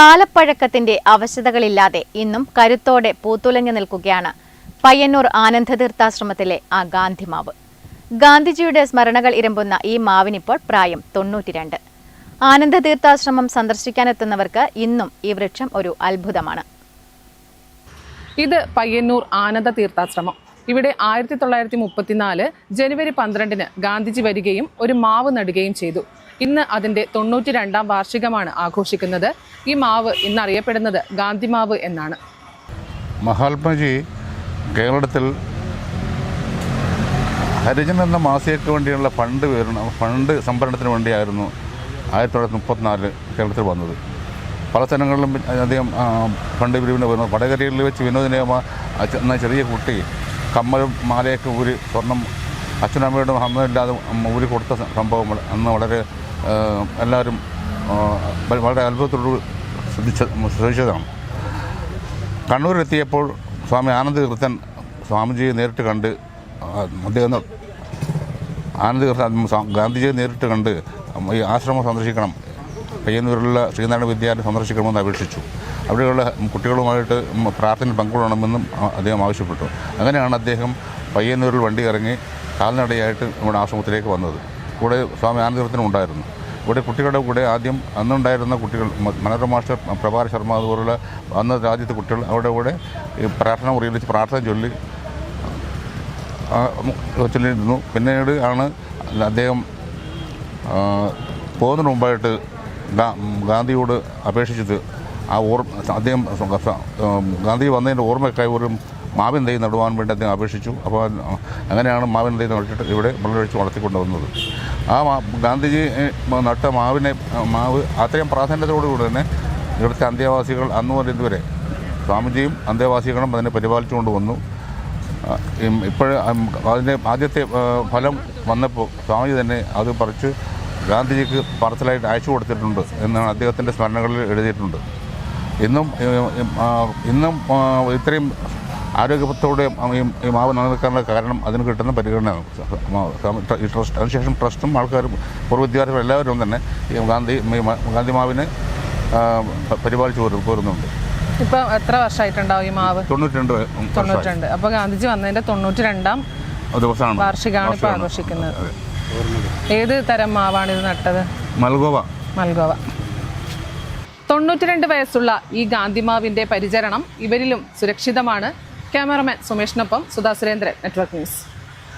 കാലപ്പഴക്കത്തിന്റെ അവശതകളില്ലാതെ ഇന്നും കരുത്തോടെ പൂത്തുലഞ്ഞു നിൽക്കുകയാണ് പയ്യന്നൂർ ആനന്ദതീർത്ഥാശ്രമത്തിലെ ആ ഗാന്ധിമാവ് ഗാന്ധിജിയുടെ സ്മരണകൾ ഇരമ്പുന്ന ഈ മാവിനിപ്പോൾ പ്രായം തൊണ്ണൂറ്റിരണ്ട്. ആനന്ദതീർത്ഥാശ്രമം സന്ദർശിക്കാനെത്തുന്നവർക്ക് ഇന്നും ഈ വൃക്ഷം ഒരു അത്ഭുതമാണ്. ഇത് പയ്യന്നൂർ ആനന്ദ തീർത്ഥാശ്രമം ഇവിടെ ആയിരത്തി തൊള്ളായിരത്തി മുപ്പത്തിനാല് ജനുവരി പന്ത്രണ്ടിന് ഗാന്ധിജി വരികയും ഒരു മാവ് നടുകയും ചെയ്തു. ഇന്ന് അതിന്റെ തൊണ്ണൂറ്റി രണ്ടാം വാർഷികമാണ് ആഘോഷിക്കുന്നത്. ഈ മാവ് ഇന്ന് അറിയപ്പെടുന്നത് ഗാന്ധിമാവ് എന്നാണ്. മഹാത്മാജി കേരളത്തിൽ ഹരിജൻ എന്ന മാസികയ്ക്ക് വേണ്ടിയുള്ള ഫണ്ട് വിതരണം ഫണ്ട് സംഭരണത്തിന് വേണ്ടിയായിരുന്നു ആയിരത്തി തൊള്ളായിരത്തി മുപ്പത്തിനാലിൽ കേരളത്തിൽ വന്നത്. പല സ്ഥലങ്ങളിലും അധികം ഫണ്ട് പിരിവിന് വരുന്നത് വടകരയിൽ വെച്ച് വിനോദിനിയമ്മ എന്ന ചെറിയ കുട്ടി കമ്മലും മാലയൊക്കെ ഊരി സ്വർണം അച്ഛനമ്മയുടെ അമ്മയില്ലാതെ ഊരി കൊടുത്ത സംഭവം അന്ന് വളരെ എല്ലാവരും വളരെ അത്ഭുതത്തോട് ശ്രദ്ധിച്ച ശ്രദ്ധിച്ചതാണ്. കണ്ണൂരിലെത്തിയപ്പോൾ സ്വാമി ആനന്ദകീർത്തൻ സ്വാമിജിയെ നേരിട്ട് കണ്ട് അദ്ദേഹം ആനന്ദകീർത്തൻ ഗാന്ധിജിയെ നേരിട്ട് കണ്ട് ഈ ആശ്രമം സന്ദർശിക്കണം പയ്യന്നൂരിലുള്ള ശ്രീനാരായണ വിദ്യാലയം സന്ദർശിക്കണമെന്ന് അപേക്ഷിച്ചു. അവിടെയുള്ള കുട്ടികളുമായിട്ട് പ്രാർത്ഥനയിൽ പങ്കുകൊള്ളണമെന്നും അദ്ദേഹം ആവശ്യപ്പെട്ടു. അങ്ങനെയാണ് അദ്ദേഹം പയ്യന്നൂരിൽ വണ്ടി ഇറങ്ങി കാൽനടയായിട്ട് നമ്മുടെ ആശ്രമത്തിലേക്ക് വന്നത്. കൂടെ സ്വാമി ആനന്ദപുരത്തിനും ഉണ്ടായിരുന്നു. ഇവിടെ കുട്ടികളുടെ കൂടെ ആദ്യം അന്നുണ്ടായിരുന്ന കുട്ടികൾ മനോരമ മാസ്റ്റർ പ്രഭാർ ശർമ്മ അതുപോലുള്ള അന്ന് രാജ്യത്തെ കുട്ടികൾ അവരുടെ കൂടെ പ്രാർത്ഥന മുറിയിൽ വെച്ച് പ്രാർത്ഥന ചൊല്ലി ചൊല്ലിയിരുന്നു. പിന്നീട് ആണ് അദ്ദേഹം പോകുന്നതിന് മുമ്പായിട്ട് ഗാന്ധിയോട് അപേക്ഷിച്ചത്. ആ ഓർമ്മ അദ്ദേഹം ഗാന്ധി വന്നതിന്റെ ഓർമ്മയ്ക്കായി ഒരു മാവിൻ തൈ നടുവാൻ വേണ്ടി അദ്ദേഹം അപേക്ഷിച്ചു. അപ്പോൾ അങ്ങനെയാണ് മാവിൻ തൈ നട്ടിട്ട് ഇവിടെ വെള്ളമൊഴിച്ച് വളർത്തിക്കൊണ്ടുവന്നത്. ആ ഗാന്ധിജി നട്ട മാവിനെ മാവ് അത്രയും പ്രാധാന്യത്തോടുകൂടി തന്നെ ഇവിടുത്തെ അന്തേവാസികൾ അന്ന് മുതൽ ഇതുവരെ സ്വാമിജിയും അന്തേവാസികളും അതിനെ പരിപാലിച്ചുകൊണ്ട് വന്നു. ഇപ്പോൾ അതിന്റെ ആദ്യത്തെ ഫലം വന്നപ്പോൾ സ്വാമിജി തന്നെ അത് പറിച്ച് ഗാന്ധിജിക്ക് പാർസലായിട്ട് അയച്ചു കൊടുത്തിട്ടുണ്ട് എന്നാണ് അദ്ദേഹത്തിന്റെ സ്മരണകളിൽ എഴുതിയിട്ടുണ്ട്. ഇന്നും ഇന്നും ഇത്രയും ആരോഗ്യത്തോടെ ഈ മാവ് നിലനിൽക്കാനുള്ള കാരണം അതിന് കിട്ടുന്ന പരിഗണനയാണ്. ഈ ട്രസ്റ്റ് അതിനുശേഷം ട്രസ്റ്റും ആൾക്കാരും പൂർവ വിദ്യാർത്ഥികളും എല്ലാവരും തന്നെ ഈ ഗാന്ധി ഗാന്ധി മാവിനെ പരിപാലിച്ചു പോരു- പോരുന്നുണ്ട്. ഇപ്പം എത്ര വർഷമായിട്ടുണ്ടാവും ഈ മാവ്? തൊണ്ണൂറ്റി രണ്ട് വർഷമായി. തൊണ്ണൂറ്റിരണ്ട്. അപ്പോൾ ഗാന്ധിജി വന്നതിന്റെ തൊണ്ണൂറ്റി രണ്ടാം ദിവസമാണ്. വാർഷികമാണ് ഇപ്പോൾ ആഘോഷിക്കുന്നത്. ഏത് തരം മാവാണ് ഇത് നട്ടത്? മൽഗോവ. മൽഗോവ. തൊണ്ണൂറ്റിരണ്ട് വയസ്സുള്ള ഈ ഗാന്ധിമാവിന്റെ പരിചരണം ഇവരിലും സുരക്ഷിതമാണ്. ക്യാമറമാൻ സുമേഷിനൊപ്പം സുധാ സുരേന്ദ്രൻ നെറ്റ്വർക്ക് ന്യൂസ്